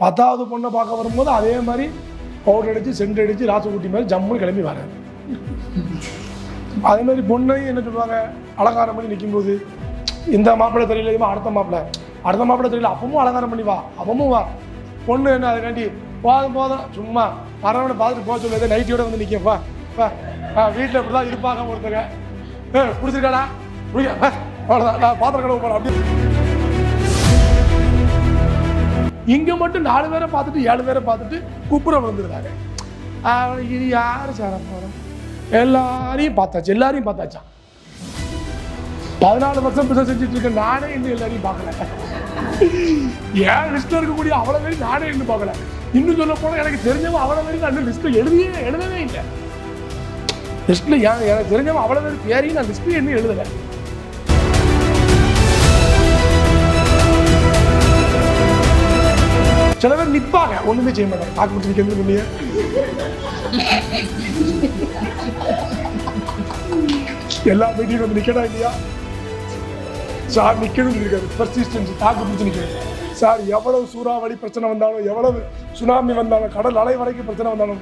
பத்தாவது பொண்ணை பார்க்க வரும்போது அதே மாதிரி பவுடர் அடித்து சென்ட் அடித்து ராசகுட்டி மாதிரி ஜம்முன்னு கிளம்பி வராரு அதே மாதிரி பொண்ணையும் என்ன சொல்லுவாங்க? அலங்காரம் பண்ணி நிற்கும்போது இந்த மாப்பிள்ளை தெரியல அடுத்த மாப்பிள்ளை. அடுத்த மாப்பிள்ளை தெரியல அப்பவும் அலங்காரம் பண்ணி வா அப்பவும் வா. பொண்ணு என்ன அதுக்காண்டி போதும் போதும். சும்மா வரவனை பார்த்துட்டு போக சொல்லுது நைட்டியோட வந்து நிற்கப்பா ஆ வீட்டில் இப்படி தான் இருப்பாங்க ஒருத்தங்க. ஏ பிடிச்சிருக்காடா பிடிக்க அவ்வளோதான் நான் பாத்திரம் கடவுள் போகிறேன் அப்படி இங்க மட்டும் நாலு பேரை பார்த்துட்டு ஏழு பேரை பார்த்துட்டு கூப்பிட விழுந்துருக்காங்க இது யாரு சேர போகிறோம் எல்லாரையும் பார்த்தாச்சு எல்லாரையும் பார்த்தாச்சா? பதினாலு வருஷம் பிசை செஞ்சுட்டு இருக்க நானே இன்னும் எல்லாரையும் பார்க்கல. ஏன் லிஸ்ட்ல இருக்கக்கூடிய அவ்வளவு பேரும் நானே இன்னும் பார்க்கல. இன்னும் சொல்ல போனா எனக்கு தெரிஞ்சவன் அவ்வளவு பேரும் நான் இன்னும் லிஸ்ட்ல எழுதியே எழுதவே இல்லை. லிஸ்ட்ல எனக்கு தெரிஞ்சவன் அவ்வளவு பேர் பேரையும் நான் லிஸ்ட்ல இன்னும் எழுதலை. சில பேர் நிற்பாங்க ஒன்றுமே செய்ய மாட்டாங்க. தாக்கு பிடிச்சி நிற்கிறது பண்ணிய எல்லா மீட்டிங் வந்து நிற்கடா இல்லையா? சார் நிக்கணும் இருக்காது பர்சிஸ்டன்ஸ் தாக்கு பிடிச்சி நிற்கிறது சார் எவ்வளவு சூறாவளி பிரச்சனை வந்தாலும் எவ்வளவு சுனாமி வந்தாலும் கடல் அலை வரைக்கும் பிரச்சனை வந்தாலும்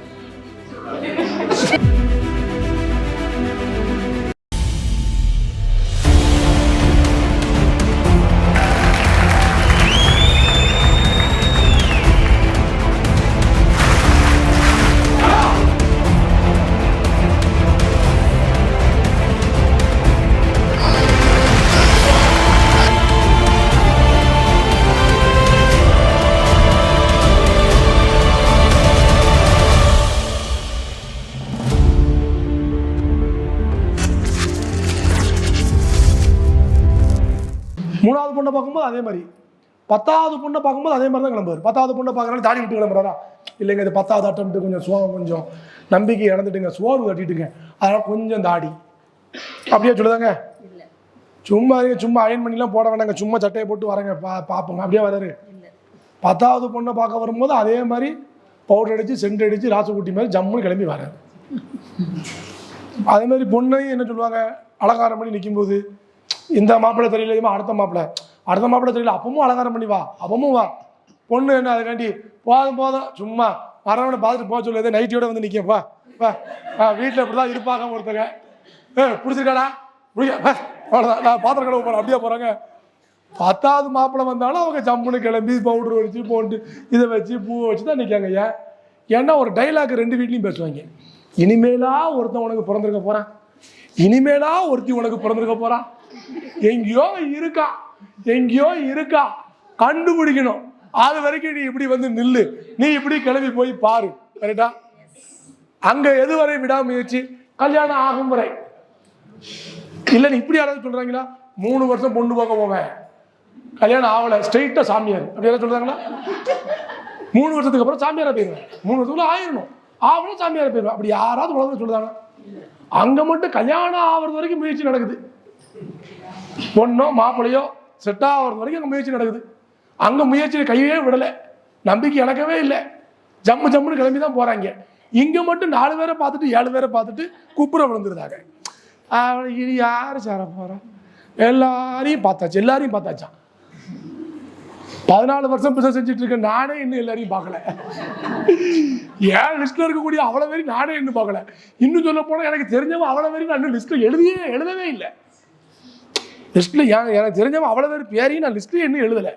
மூணாவது பொண்ணை பார்க்கும்போது அதே மாதிரி. பத்தாவது பொண்ணை பார்க்கும்போது அதே மாதிரி தான் கிளம்புவார். பத்தாவது பொண்ணை பார்க்கறனால தாடி விட்டு கிளம்புறாரா? இல்லைங்க இது பத்தாவது அட்டம் கொஞ்சம் சோகம் கொஞ்சம் நம்பிக்கை இழந்துட்டுங்க. சோர்வு கட்டிட்டுங்க. அதனால கொஞ்சம் தாடி. அப்படியே சொல்லுதாங்க? சும்மா சும்மா அயன் பண்ணிலாம் போட வேண்டாங்க சும்மா சட்டையை போட்டு வரேங்க. பா பார்ப்போங்க அப்படியே வராரு. பத்தாவது பொண்ணை பார்க்க வரும்போது அதே மாதிரி பவுடர் அடித்து சென்ட் அடித்து ராசகுட்டி மாதிரி ஜம்முன்னு கிளம்பி வராரு. அதே மாதிரி பொண்ணையும் என்ன சொல்லுவாங்க? அலங்காரம் பண்ணி நிற்கும்போது இந்த மாப்பிள்ளை தெரியல இவன் அடுத்த மாப்பிள்ளை. அடுத்த மாப்பிள்ளை தெரியல அப்பவும் அலங்காரம் பண்ணி வா அப்பவும் வா. பொண்ணு என்ன அதுக்காண்டி போதும் போதும் சும்மா வரவனை பார்த்துட்டு போக சொல்லுது நைட்டியோட வந்து நிற்கப்பா வா வீட்டில் இப்படி தான் இருப்பாங்க ஒருத்தங்க. ஏ பிடிச்சிருக்காடா? பிடிக்க வா, அவ்வளோதான் நான் பாத்திரம் கழுவ போகிறேன் அப்படியே போகிறாங்க பத்தாவது மாப்பிள்ளை வந்தாலும் அவங்க ஜம்முன்னு கிளம்பி பவுடர் வச்சு போட்டு இதை வச்சு பூவை வச்சு தான் நிற்காங்க ஏன்? ஏன்னா ஒரு டைலாக் ரெண்டு வீட்லையும் பேசுவாங்க. இனிமேலா ஒருத்தன் உனக்கு பிறந்திருக்க போகிறான் இனிமேலா ஒருத்தி உனக்கு பிறந்திருக்க போகிறான் எங்கேயோ இருக்கா எங்கேயோ இருக்கா கண்டுபிடிக்கணும். அது வரைக்கும் நீ இப்படி வந்து நில்லு. நீ இப்படி கிளம்பி போய் பாரு. கரெக்டா அங்க எதுவரை விடாமுயற்சி? கல்யாணம் ஆகும் வரை. இல்ல நீ இப்படி யாராவது சொல்றாங்களா? மூணு வருஷம் பொண்ணு பார்க்க போவேன். கல்யாணம் ஆகல ஸ்ட்ரெயிட்டா சாமியார். அப்படி யாராவது சொல்றாங்களா? மூணு வருஷத்துக்கு அப்புறம் சாமியாரா போயிருவேன். மூணு வருஷத்துக்குள்ள ஆயிரணும். ஆகணும் சாமியாரா போயிருவேன். அப்படி யாராவது உலகத்தில் சொல்லுதாங்க அங்க மட்டும் கல்யாணம் ஆகிறது வரைக்கும் முயற்சி நடக்குது. பொண்ணோ மாப்பிள்ளையோ செட் ஆகிறது வரைக்கும் அங்கே முயற்சி நடக்குது. அங்கே முயற்சியை கையே விடலை. நம்பிக்கை எனக்கவே இல்லை. ஜம்மு ஜம்முன்னு கிளம்பி தான் போறாங்க. இங்கே மட்டும் நாலு பேரை பார்த்துட்டு ஏழு பேரை பார்த்துட்டு குப்புற விழுந்துருந்தாங்க அவனுக்கு இது யார் சேர போகிறோம் எல்லாரையும் பார்த்தாச்சு. எல்லாரையும் பார்த்தாச்சான் பதினாலு வருஷம் பிசினஸ் செஞ்சுட்டு இருக்க நானே இன்னும் எல்லாரையும் பார்க்கல. ஏன் லிஸ்ட்ல இருக்கக்கூடிய அவ்வளோ பேரையும் நானே இன்னும் பார்க்கல. இன்னும் சொல்ல போனால் எனக்கு தெரிஞ்சவங்க அவ்வளோ பேரையும் நான் இன்னும் லிஸ்ட்டில் எழுதியே எழுதவே இல்லை. லிஸ்ட்ல எனக்கு தெரிஞ்சவன் அவ்வளவு பேர் பேரையும் நான் லிஸ்ட்டில் இன்னும் எழுதல.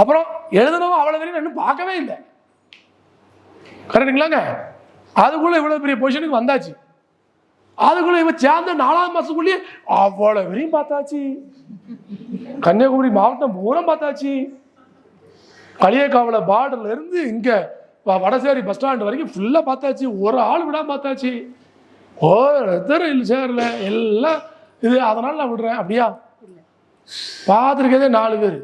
அப்புறம் எழுதுனவன் அவ்வளவு பேரையும் நான் இன்னும் பார்க்கவே இல்லை. கரெக்டுங்களாங்க அதுக்குள்ள இவ்வளவு பெரிய பொசிஷனுக்கு வந்தாச்சு. அதுக்குள்ள இவன் சேர்ந்த நாலாம் மாசத்துக்குள்ளேயே அவ்வளவு பேரையும் பார்த்தாச்சு. கன்னியாகுமரி மாவட்டம் பூரா பார்த்தாச்சு. களியக்காவல பார்டர்ல இருந்து இங்க வடசேரி பஸ் ஸ்டாண்ட் வரைக்கும் ஃபுல்லா பார்த்தாச்சு. ஒரு ஆள் விடாம பார்த்தாச்சு. ஒருத்தர் இல்லை சேரல. எல்லாம் இது அதனால நான் விடுறேன். அப்படியா? பார்த்துருக்கதே நாலு பேர்.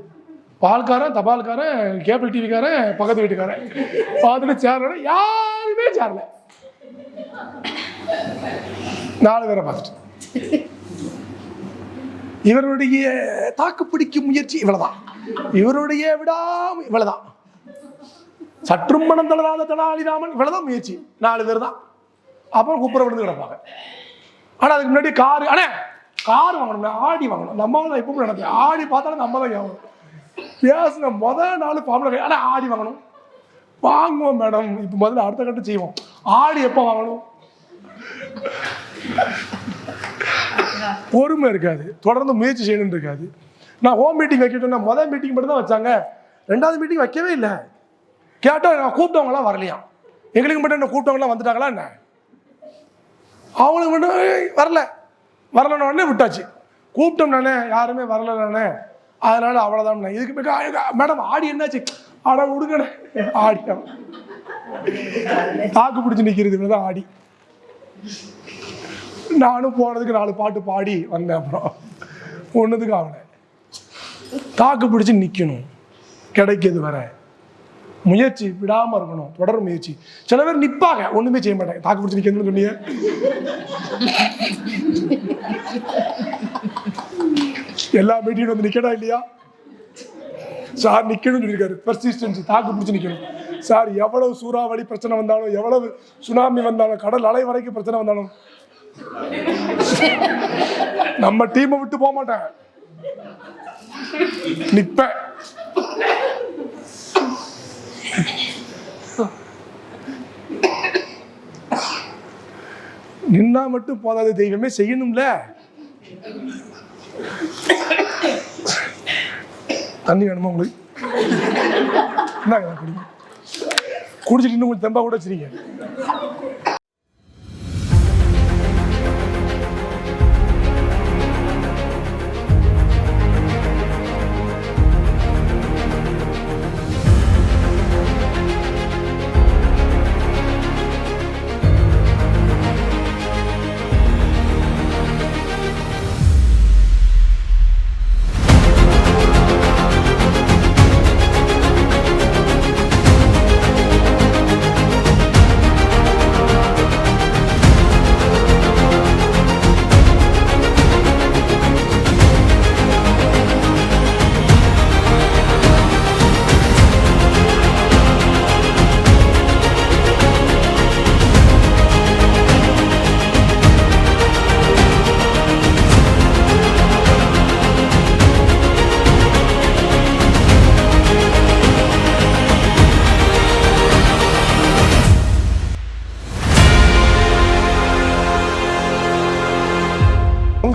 பால்காரன் தபால்காரன் கேபிள் டிவிக்காரன் பக்கத்து வீட்டுக்காரன். பார்த்துட்டு சேரல யாருமே சேரல நாலு பேரை பார்த்துட்டு இவருடைய தாக்குப்பிடிக்கும் முயற்சி இவ்வளவுதான். இவருடைய விடாம இவ்வளவுதான். சற்றும் மனம் தளராத தலாலிராமன் இவ்வளவுதான் முயற்சி. நாலு பேர் தான். அப்புறம் குப்புற விழுந்து கிடப்பாங்க. ஆனா அதுக்கு முன்னாடி கார் அண்ணே! கார் வாங்கணும் ஆடி வாங்கணும். நம்ம தான் எப்பவும் நடந்தது ஆடி பார்த்தாலும் நம்ம தான் ஞாபகம். பேசின முதல் நாள் ஃபார்முலா ஆனால் ஆடி வாங்கணும். வாங்குவோம் மேடம் இப்போ முதல்ல அடுத்த கட்டம் செய்வோம். ஆடி எப்போ வாங்கணும்? பொறுமை இருக்காது. தொடர்ந்து முயற்சி செய்யணும் இருக்காது. நான் ஹோம் மீட்டிங் வைக்கட்டும்னா முதல் மீட்டிங் மட்டும் தான் வச்சாங்க. ரெண்டாவது மீட்டிங் வைக்கவே இல்லை. கேட்டால் நான் கூப்பிட்டவங்களாம் வரலையா எங்களுக்கு மட்டும் என்ன கூப்பிட்டவங்களாம் வந்துட்டாங்களா என்ன? அவங்களுக்கு மட்டும் வரல. வரலன்னு விட்டாச்சு. கூப்பிட்டோம் யாருமே வரல நானே. அதனால அவ்வளோதான் இதுக்கு மேடம் ஆடி என்னாச்சு? ஆட விடுங்கண்ணே ஆடி. தாக்கு பிடிச்சி நிற்கிறது தான் ஆடி. நானும் போனதுக்கு நாலு பாட்டு பாடி வந்தேன் அப்புறம். ஒன்றுதுக்கு ஆகலை. தாக்கு பிடிச்சி நிற்கணும் கிடைக்கிறது வர. முயற்சி விடாமல் இருக்கணும். தொடர் முயற்சி. சில பேர் நிற்பாங்க ஒன்றுமே செய்ய மாட்டாங்க. தாக்கு பிடிச்சி நிற்கணும்னு சொன்னீங்க எல்லா மீட்டிங்கும் வந்து நிக்கடா இல்லையா? சார் நிக்கணும்னு சொல்லியிருக்காரு. பர்சிஸ்டன்சி தாக்கு பிடிச்சி நிக்கணும். சார் எவ்வளவு சூறாவளி பிரச்சனை வந்தாலும் எவ்வளவு சுனாமி வந்தாலும் கடல் அலை வரைக்கும் பிரச்சனை வந்தாலும் நம்ம டீமை விட்டு போக மாட்டேன் நிப்பேன். நின்னா மட்டும் போதாது தெய்வமே செய்யணும்ல? தண்ணி வேணுமா உங்களுக்கு? குடிச்சிட்டு இன்னும் கொஞ்சம் தெம்பா கூட வச்சிருக்கீங்க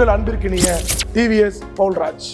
உங்கள் அன்பிற்கு நீங்க டிவிஎஸ் பவுல்ராஜ்.